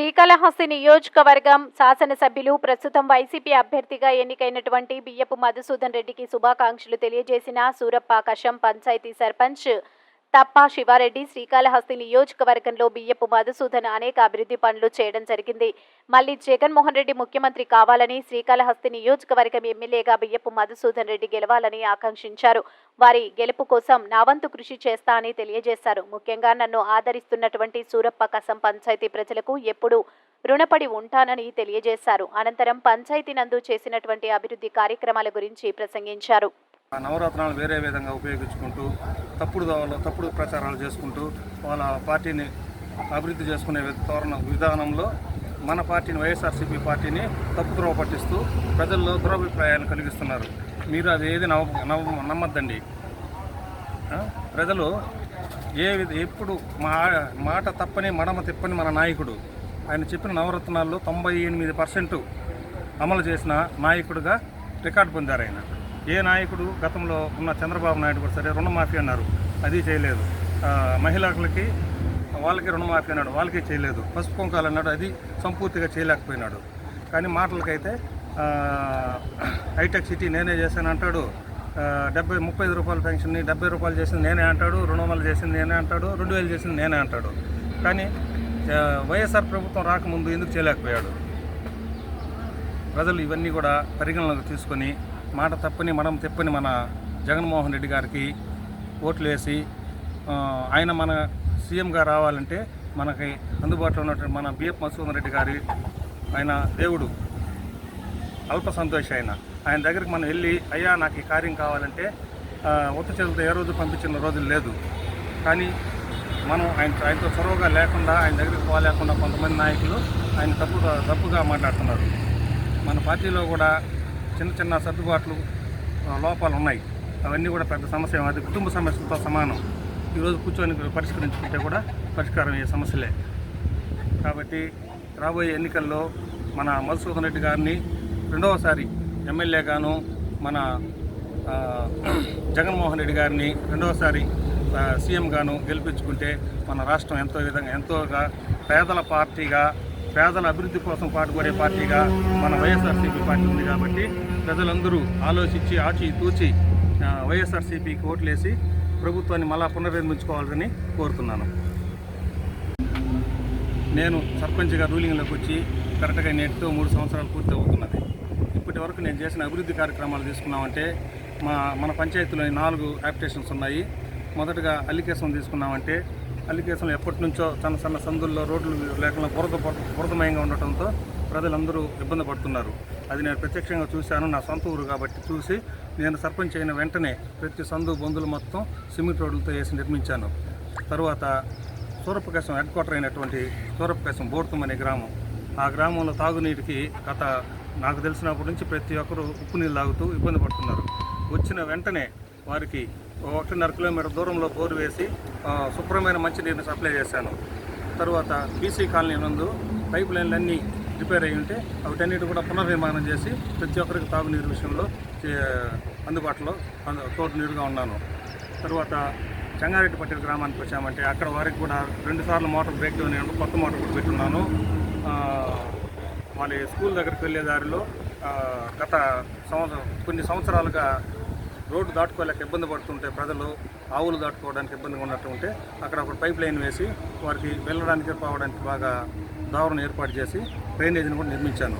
శ్రీకాళహస్తి నియోజకవర్గం శాసనసభ్యులు ప్రస్తుతం వైసీపీ అభ్యర్థిగా ఎన్నికైనటువంటి బియ్యపు మధుసూదన్ రెడ్డికి శుభాకాంక్షలు తెలియజేసిన సూరప్ప కషం పంచాయతీ సర్పంచ్ తప్ప శివారెడ్డి శ్రీకాళహస్తి నియోజకవర్గంలో బియ్యపు మధుసూదన్ అనేక అభివృద్ధి పనులు చేయడం జరిగింది. మళ్ళీ జగన్మోహన్ రెడ్డి ముఖ్యమంత్రి కావాలని శ్రీకాళహస్తి నియోజకవర్గం ఎమ్మెల్యేగా బియ్యపు మధుసూదన్ రెడ్డి గెలవాలని ఆకాంక్షించారు. వారి గెలుపు కోసం నా వంతు కృషి చేస్తా అని తెలియజేశారు. ముఖ్యంగా నన్ను ఆదరిస్తున్నటువంటి సూరప్ప కసం పంచాయతీ ప్రజలకు ఎప్పుడూ రుణపడి ఉంటానని తెలియజేశారు. అనంతరం పంచాయతీ నందు చేసినటువంటి అభివృద్ధి కార్యక్రమాల గురించి ప్రసంగించారు. నవరత్నాలు వేరే విధంగా ఉపయోగించుకుంటూ తప్పుడు దోవలో తప్పుడు ప్రచారాలు చేసుకుంటూ వాళ్ళ పార్టీని అభివృద్ధి చేసుకునే వి- ధోరణ విధానంలో మన పార్టీని వైఎస్ఆర్సీపీ పార్టీని తప్పుద్రోవ పట్టిస్తూ ప్రజల్లో దురభిప్రాయాలు కలిగిస్తున్నారు. మీరు అది ఏది నమ్మ నమ్మ నమ్మద్దండి. ప్రజలు ఏ విధ ఎప్పుడు మా మాట తప్పని మడమ తిప్పని మన నాయకుడు. ఆయన చెప్పిన నవరత్నాల్లో తొంభై ఎనిమిది పర్సెంట్ అమలు చేసిన నాయకుడిగా రికార్డు పొందారు ఆయన. ఏ నాయకుడు గతంలో ఉన్న చంద్రబాబు నాయుడు కూడా సరే రుణమాఫీ అన్నారు. అది చేయలేదు. మహిళలకి వాళ్ళకి రుణమాఫీ అన్నాడు. వాళ్ళకి చేయలేదు. పసుపు కుంకాలు అన్నాడు. అది సంపూర్తిగా చేయలేకపోయినాడు. కానీ మాటలకైతే హైటెక్ సిటీ నేనే చేశాను అంటాడు. డెబ్బై ముప్పై ఐదు రూపాయల పెన్షన్ని డెబ్బై రూపాయలు చేసింది నేనే అంటాడు. రెండు వందలు చేసింది నేనే అంటాడు. రెండు వేలు చేసింది నేనే అంటాడు. కానీ వైఎస్ఆర్ ప్రభుత్వం రాకముందు ఎందుకు చేయలేకపోయాడు? ప్రజలు ఇవన్నీ కూడా పరిగణనలోకి తీసుకొని మాట తప్పని మనం తెప్పని మన జగన్మోహన్ రెడ్డి గారికి ఓట్లు వేసి ఆయన మన సీఎంగా రావాలంటే మనకి అందుబాటులో ఉన్నటువంటి మన బిఎఫ్ మధుసూదన్ రెడ్డి గారి ఆయన దేవుడు. అల్ప సంతోషి ఆయన. ఆయన దగ్గరికి మనం వెళ్ళి అయ్యా నాకు ఈ కార్యం కావాలంటే ఆ, ఉత్త చేతులతో ఏ రోజు పంపించిన రోజులు లేదు. కానీ మనం ఆయన ఆయనతో చొరవగా లేకుండా ఆయన దగ్గరికి పోలేకుండా కొంతమంది నాయకులు ఆయన తప్పుగా తప్పుగా మాట్లాడుతున్నారు. మన పార్టీలో కూడా చిన్న చిన్న సర్దుబాట్లు లోపాలు ఉన్నాయి. అవన్నీ కూడా పెద్ద సమస్య అది కుటుంబ సమస్యలతో సమానం. ఈరోజు కూర్చొని పరిష్కరించుకుంటే కూడా పరిష్కారం అయ్యే సమస్యలే. కాబట్టి రాబోయే ఎన్నికల్లో మన మధుసూదన్ రెడ్డి గారిని రెండవసారి ఎమ్మెల్యేగాను మన జగన్మోహన్ రెడ్డి గారిని రెండవసారి సీఎంగాను గెలిపించుకుంటే మన రాష్ట్రం ఎంతో విధంగా ఎంతోగా పేదల పార్టీగా పేదల అభివృద్ధి కోసం పాటుపడే పార్టీగా మన వైఎస్ఆర్సీపీ పార్టీ ఉంది కాబట్టి ప్రజలందరూ ఆలోచించి ఆచి తూచి వైఎస్ఆర్సీపీకి ఓట్లేసి ప్రభుత్వాన్ని మళ్ళా పునర్నిర్మించుకోవాలని కోరుతున్నాను. నేను సర్పంచ్గా రూలింగ్లోకి వచ్చి కరెక్ట్గా నేటితో మూడు సంవత్సరాలు పూర్తి అవుతున్నది. ఇప్పటి వరకు నేను చేసిన అభివృద్ధి కార్యక్రమాలు తీసుకున్నామంటే మా మన పంచాయతీలో నాలుగు యాప్టేషన్స్ ఉన్నాయి. మొదటగా అల్లికేసం తీసుకున్నామంటే అల్లికేసంలో ఎప్పటి నుంచో సన్న చిన్న సందుల్లో రోడ్లు లేకుండా బురద బురదమయంగా ఉండటంతో ప్రజలందరూ ఇబ్బంది పడుతున్నారు. అది నేను ప్రత్యక్షంగా చూశాను. నా సొంత ఊరు కాబట్టి చూసి నేను సర్పంచ్ అయిన వెంటనే ప్రతి సందు బొందులు మొత్తం సిమెంట్ రోడ్లతో వేసి నిర్మించాను. తరువాత సూరప్రకాశం హెడ్ క్వార్టర్ అయినటువంటి సూరప్రకాశం బోర్తం అనే గ్రామం. ఆ గ్రామంలో తాగునీటికి గత నాకు తెలిసినప్పటి నుంచి ప్రతి ఒక్కరూ ఉప్పు నీళ్ళు తాగుతూ ఇబ్బంది పడుతున్నారు. వచ్చిన వెంటనే వారికి ఒకటిన్నర కిలోమీటర్ దూరంలో బోరు వేసి శుభ్రమైన మంచినీరుని సప్లై చేశాను. తర్వాత బీసీ కాలనీ నందు పైప్ లైన్లన్నీ రిపేర్ అయి ఉంటే వాటన్నిటి కూడా పునర్నిర్మాణం చేసి ప్రతి ఒక్కరికి తాగునీరు విషయంలో అందుబాటులో తోటి నీరుగా ఉన్నాను. తర్వాత చంగారెడ్డిపట్టి గ్రామానికి వచ్చామంటే అక్కడ వారికి కూడా రెండుసార్లు మోటార్ బ్రేక్ డౌన్ కొత్త మోటార్ కూడా పెట్టున్నాను. వాళ్ళ స్కూల్ దగ్గరికి వెళ్ళే దారిలో గత సంవత్సరం కొన్ని సంవత్సరాలుగా రోడ్డు దాటుకోలేక ఇబ్బంది పడుతుంటే ప్రజలు ఆవులు దాటుకోవడానికి ఇబ్బందిగా ఉన్నట్టు ఉంటే అక్కడ ఒక పైప్ లైన్ వేసి వారికి వెళ్ళడానికి పోవడానికి బాగా దావరణ ఏర్పాటు చేసి డ్రైనేజీని కూడా నిర్మించాను.